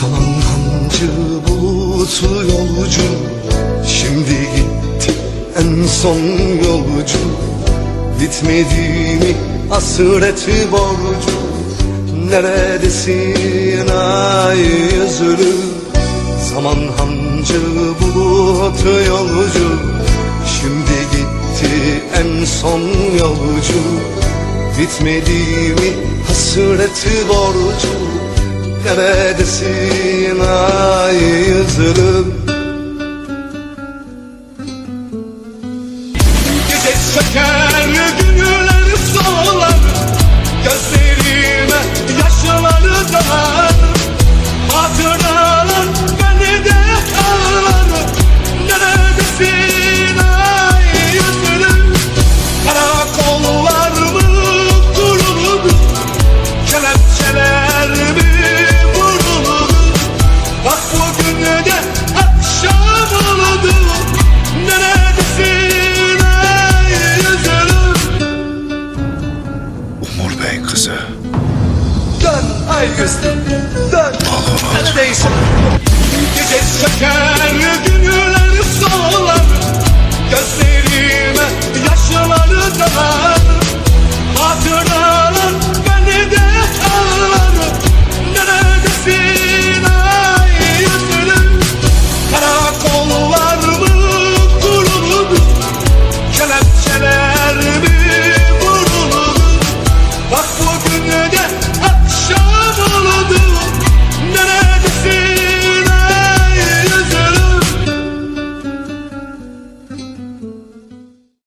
Sallancı bulutu yolcu. Şimdi gitti en son yolcu. Bitmedi mi hasreti borcu. Neredesin ay yüzlü? Zaman hancı bulut yolcu. Şimdi gitti en son yolcu. Bitmedi mi hasreti borcu. Neredesin ay yüzlüm Gece çöker kızı. Dön ay gözlüm dön. Neredeysin Gece çöker